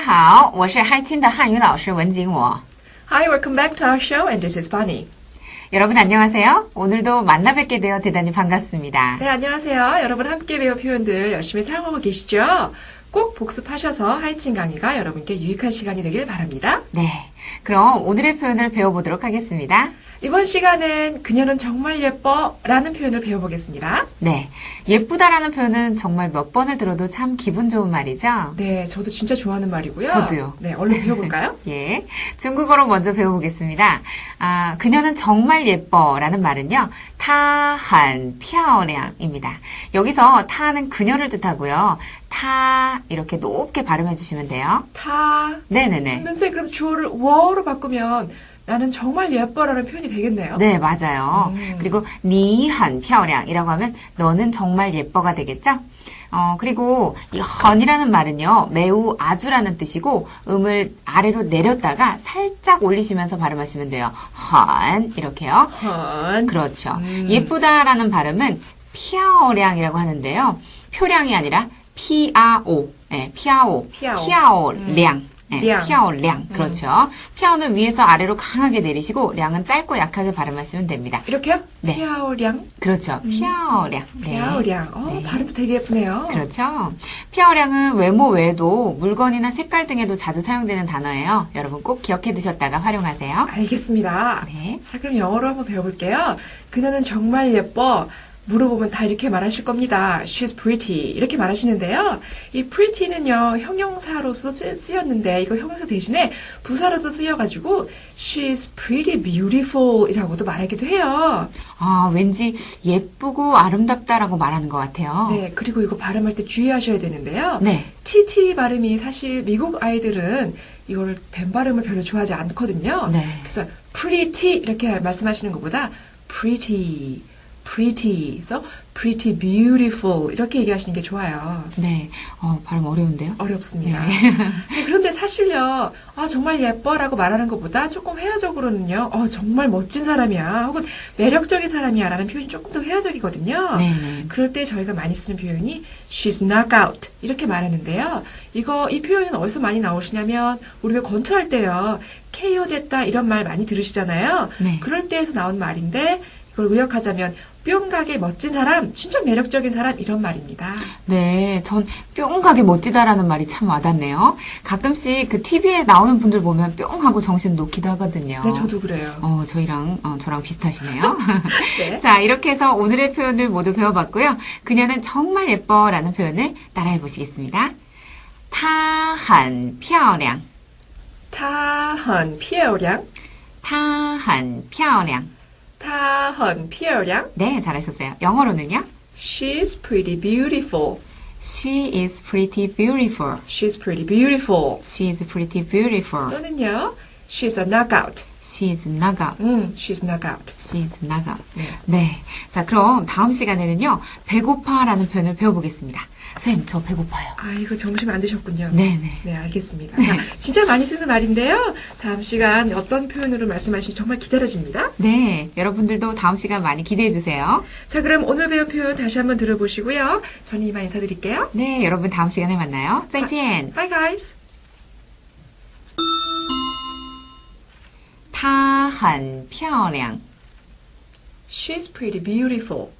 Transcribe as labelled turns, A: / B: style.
A: 好，我是嗨亲的汉语老师文景我。
B: Hi, welcome back to our show, and this is Bunny.
A: 여러분 안녕하세요. 오늘도 만나 뵙게 되어 대단히 반갑습니다.
B: 네, 안녕하세요. 여러분 함께 배울 표현들 열심히 사용하고 계시죠? 꼭 복습하셔서 하이친 강의가 여러분께 유익한 시간이 되길 바랍니다.
A: 네. 그럼 오늘의 표현을 배워보도록 하겠습니다.
B: 이번 시간은 그녀는 정말 예뻐 라는 표현을 배워보겠습니다.
A: 네. 예쁘다라는 표현은 정말 몇 번을 들어도 참 기분 좋은 말이죠.
B: 네, 저도 진짜 좋아하는 말이고요.
A: 저도요.
B: 네, 얼른 배워볼까요?
A: 예. 중국어로 먼저 배워보겠습니다. 아, 그녀는 정말 예뻐 라는 말은요. 타한漂亮입니다. 여기서 타는 그녀를 뜻하고요. 타 이렇게 높게 발음해 주시면 돼요.
B: 타.
A: 네네네.
B: 하면서 그럼 주어를 워로 바꾸면 나는 정말 예뻐라는 표현이 되겠네요.
A: 네, 맞아요.
B: 음.
A: 그리고 니한 漂亮이라고 하면 너는 정말 예뻐가 되겠죠? 어, 그리고 이 헌이라는 말은요, 매우 아주라는 뜻이고, 음을 아래로 내렸다가 살짝 올리시면서 발음하시면 돼요. 헌, 이렇게요.
B: 헌.
A: 그렇죠.
B: 음.
A: 예쁘다라는 발음은 피아오량이라고 하는데요. 표량이 아니라 피아오, 네, 피아오,
B: 피아오.
A: 피아오 량. 네,
B: 량.
A: 피아오량. 그렇죠. 피아오는 위에서 아래로 강하게 내리시고, 량은 짧고 약하게 발음하시면 됩니다.
B: 이렇게요?
A: 네.
B: 피아오량.
A: 그렇죠. 피아오량. 네.
B: 피아오량. 어,
A: 네.
B: 발음도 되게 예쁘네요.
A: 그렇죠. 피아오량은 외모 외에도 물건이나 색깔 등에도 자주 사용되는 단어예요. 여러분 꼭 기억해 두셨다가 활용하세요.
B: 알겠습니다.
A: 네.
B: 자, 그럼 영어로 한번 배워볼게요. 그녀는 정말 예뻐. 물어보면 다 이렇게 말하실 겁니다. She's pretty. 이렇게 말하시는데요. 이 pretty는요, 형용사로서 쓰, 쓰였는데, 이거 형용사 대신에 부사로도 쓰여가지고, She's pretty beautiful 이라고도 말하기도 해요.
A: 아, 왠지 예쁘고 아름답다라고 말하는 것 같아요.
B: 네, 그리고 이거 발음할 때 주의하셔야 되는데요.
A: 네.
B: TT 발음이 사실 미국 아이들은 이걸 된 발음을 별로 좋아하지 않거든요.
A: 네.
B: 그래서 pretty 이렇게 말씀하시는 것보다 pretty, pretty, 그래서 pretty beautiful 이렇게 얘기하시는 게 좋아요.
A: 네. 어, 발음 어려운데요?
B: 어렵습니다.
A: 네.
B: 자, 그런데 사실요, 아, 정말 예뻐라고 말하는 것보다 조금 회화적으로는요, 어, 정말 멋진 사람이야, 혹은 매력적인 사람이야 라는 표현이 조금 더 회화적이거든요.
A: 네네.
B: 그럴 때 저희가 많이 쓰는 표현이 she's knockout 이렇게 말하는데요. 이거 이 표현은 어디서 많이 나오시냐면 우리 왜 권투할 때요. KO 됐다 이런 말 많이 들으시잖아요.
A: 네.
B: 그럴 때에서 나온 말인데 이걸 의역하자면 뿅각이 멋진 사람, 진짜 매력적인 사람 이런 말입니다.
A: 네, 전 뿅각이 멋지다라는 말이 참 와닿네요. 가끔씩 그 TV에 나오는 분들 보면 뿅하고 정신 놓기도 하거든요.
B: 네, 저도 그래요.
A: 어, 저희랑 어, 저랑 비슷하시네요.
B: 네.
A: 자, 이렇게 해서 오늘의 표현을 모두 배워봤고요. 그녀는 정말 예뻐라는 표현을 따라해 보시겠습니다. 타한 표량
B: 타한 표량
A: 타한
B: 표량 피어량.
A: 네, 잘하셨어요. 영어로는요?
B: She's pretty beautiful.
A: She is pretty beautiful.
B: She's pretty beautiful.
A: She is pretty beautiful.
B: 또는요, she's a knockout.
A: She is knockout.
B: 음, she's knockout.
A: She is knockout.
B: 네.
A: 네. 자, 그럼 다음 시간에는요, 배고파라는 표현을 배워보겠습니다. 쌤, 저 배고파요.
B: 아, 이거 점심 안 드셨군요.
A: 네네.
B: 네, 알겠습니다. 자, 진짜 많이 쓰는 말인데요. 다음 시간 어떤 표현으로 말씀하실지 정말 기다려집니다.
A: 네. 여러분들도 다음 시간 많이 기대해 주세요.
B: 자, 그럼 오늘 배운 표현 다시 한번 들어보시고요. 저는 이만 인사드릴게요.
A: 네, 여러분 다음 시간에 만나요. 再见.
B: Bye, guys.
A: 她很漂亮.
B: She's pretty beautiful.